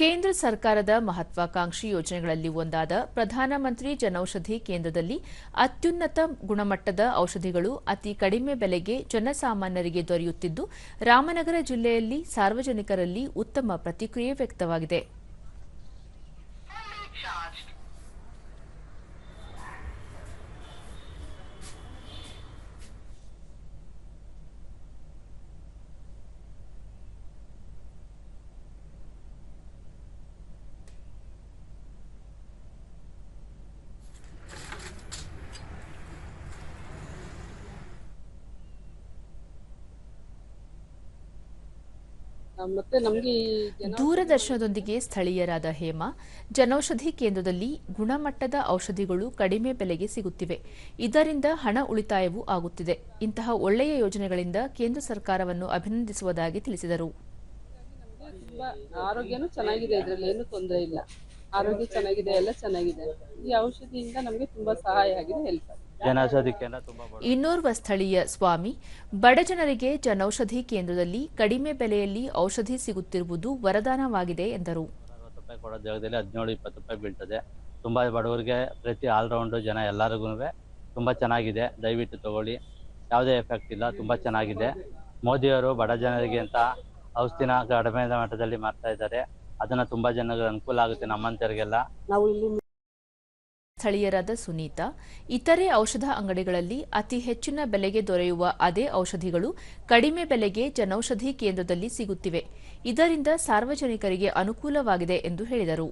ಕೇಂದ್ರ ಸರ್ಕಾರದ ಮಹತ್ವಾಕಾಂಕ್ಷಿ ಯೋಜನೆಗಳಲ್ಲಿ ಒಂದಾದ ಪ್ರಧಾನಮಂತ್ರಿ ಜನೌಷಧಿ ಕೇಂದ್ರದಲ್ಲಿ ಅತ್ಯುನ್ನತ ಗುಣಮಟ್ಟದ ಔಷಧಿಗಳು ಅತಿ ಕಡಿಮೆ ಬೆಲೆಗೆ ಜನಸಾಮಾನ್ಯರಿಗೆ ದೊರೆಯುತ್ತಿದ್ದು, ರಾಮನಗರ ಜಿಲ್ಲೆಯಲ್ಲಿ ಸಾರ್ವಜನಿಕರಲ್ಲಿ ಉತ್ತಮ ಪ್ರತಿಕ್ರಿಯೆ ವ್ಯಕ್ತವಾಗಿದೆ. ಮತ್ತೆ ನಮ್ಗೆ ದೂರದರ್ಶನದೊಂದಿಗೆ ಸ್ಥಳೀಯರಾದ ಹೇಮಾ ಜನೌಷಧಿ ಕೇಂದ್ರದಲ್ಲಿ ಗುಣಮಟ್ಟದ ಔಷಧಿಗಳು ಕಡಿಮೆ ಬೆಲೆಗೆ ಸಿಗುತ್ತಿವೆ. ಇದರಿಂದ ಹಣ ಉಳಿತಾಯವೂ ಆಗುತ್ತಿದೆ. ಇಂತಹ ಒಳ್ಳೆಯ ಯೋಜನೆಗಳಿಂದ ಕೇಂದ್ರ ಸರ್ಕಾರವನ್ನು ಅಭಿನಂದಿಸುವುದಾಗಿ ತಿಳಿಸಿದರು. ಆರೋಗ್ಯನೂ ಚೆನ್ನಾಗಿದೆ ಇದರಲ್ಲಿ ಏನು ತೊಂದರೆ ಇಲ್ಲ. ಆರೋಗ್ಯ ಚೆನ್ನಾಗಿದೆ ಎಲ್ಲ ಚೆನ್ನಾಗಿದೆ. ಈ ಔಷಧಿಯಿಂದ ನಮ್ಗೆ ತುಂಬಾ ಸಹಾಯ ಆಗಿದೆ ಹೆಲ್ಪ್ ತುಂಬಾ ಇನ್ನೋರ್ವ ಸ್ಥಳೀಯ ಸ್ವಾಮಿ ಬಡ ಜನರಿಗೆ ಜನೌಷಧಿ ಕೇಂದ್ರದಲ್ಲಿ ಕಡಿಮೆ ಬೆಲೆಯಲ್ಲಿ ಔಷಧಿ ಸಿಗುತ್ತಿರುವುದು ವರದಾನವಾಗಿದೆ ಎಂದರು. ಅರವತ್ತು ರೂಪಾಯಿ ಕೊಡೋ ಜಾಗದಲ್ಲಿ ಹದಿನೇಳು ಇಪ್ಪತ್ತು ರೂಪಾಯಿ ಬೀಳ್ತದೆ. ತುಂಬಾ ಬಡವರಿಗೆ ಪ್ರತಿ ಆಲ್ರೌಂಡ್ ಜನ ಎಲ್ಲರಿಗೂ ತುಂಬಾ ಚೆನ್ನಾಗಿದೆ. ದಯವಿಟ್ಟು ತಗೊಳ್ಳಿ. ಯಾವುದೇ ಎಫೆಕ್ಟ್ ಇಲ್ಲ ತುಂಬಾ ಚೆನ್ನಾಗಿದೆ. ಮೋದಿಯವರು ಬಡ ಜನರಿಗೆ ಅಂತ ಔಷಧಿನ ಕಡಿಮೆ ಮಟ್ಟದಲ್ಲಿ ಮಾಡ್ತಾ ಇದ್ದಾರೆ. ಅದನ್ನ ತುಂಬಾ ಜನರಿಗೆ ಅನುಕೂಲ ಆಗುತ್ತೆ ನಮ್ಮಂತರಿಗೆಲ್ಲ ನಾವು ಇಲ್ಲಿ ಸ್ಥಳೀಯರಾದ ಸುನೀತಾ ಇತರೆ ಔಷಧ ಅಂಗಡಿಗಳಲ್ಲಿ ಅತಿ ಹೆಚ್ಚಿನ ಬೆಲೆಗೆ ದೊರೆಯುವ ಅದೇ ಔಷಧಿಗಳು ಕಡಿಮೆ ಬೆಲೆಗೆ ಜನೌಷಧಿ ಕೇಂದ್ರದಲ್ಲಿ ಸಿಗುತ್ತಿವೆ. ಇದರಿಂದ ಸಾರ್ವಜನಿಕರಿಗೆ ಅನುಕೂಲವಾಗಿದೆ ಎಂದು ಹೇಳಿದರು.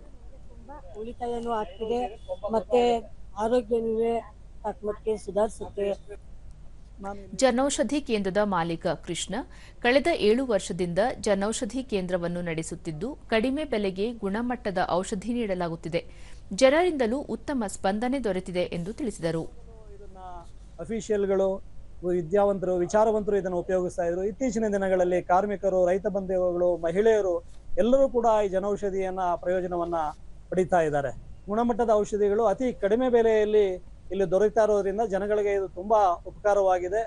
ತುಂಬಾ ಉಳಿತಾಯನೂ ಆಗ್ತಿದೆ ಮತ್ತೆ ಆರೋಗ್ಯವೂ ತಕ್ಕಮಟ್ಟಿಗೆ ಸುಧಾರಿಸುತ್ತೆ. ಜನೌಷಧಿ ಕೇಂದ್ರದ ಮಾಲೀಕ ಕೃಷ್ಣ, ಕಳೆದ ಏಳು ವರ್ಷದಿಂದ ಜನೌಷಧಿ ಕೇಂದ್ರವನ್ನು ನಡೆಸುತ್ತಿದ್ದು, ಕಡಿಮೆ ಬೆಲೆಗೆ ಗುಣಮಟ್ಟದ ಔಷಧಿ ನೀಡಲಾಗುತ್ತಿದೆ. ಜನರಿಂದಲೂ ಉತ್ತಮ ಸ್ಪಂದನೆ ದೊರೆತಿದೆ ಎಂದು ತಿಳಿಸಿದರು. ಅಫಿಷಿಯಲ್ಗಳು, ವಿದ್ಯಾವಂತರು, ವಿಚಾರವಂತರು ಇದನ್ನು ಉಪಯೋಗಿಸ್ತಾ ಇದ್ರು. ಇತ್ತೀಚಿನ ದಿನಗಳಲ್ಲಿ ಕಾರ್ಮಿಕರು, ರೈತ ಬಂಧುಗಳು, ಮಹಿಳೆಯರು ಎಲ್ಲರೂ ಕೂಡ ಈ ಜನೌಷಧಿಯನ್ನ ಪ್ರಯೋಜನವನ್ನ ಪಡಿತಾ ಇದ್ದಾರೆ. ಗುಣಮಟ್ಟದ ಔಷಧಿಗಳು ಅತಿ ಕಡಿಮೆ ಬೆಲೆಯಲ್ಲಿ ಇಲ್ಲಿ ದೊರೆತಾ ಇರೋದ್ರಿಂದ ಜನಗಳಿಗೆ ಇದು ತುಂಬಾ ಉಪಕಾರವಾಗಿದೆ.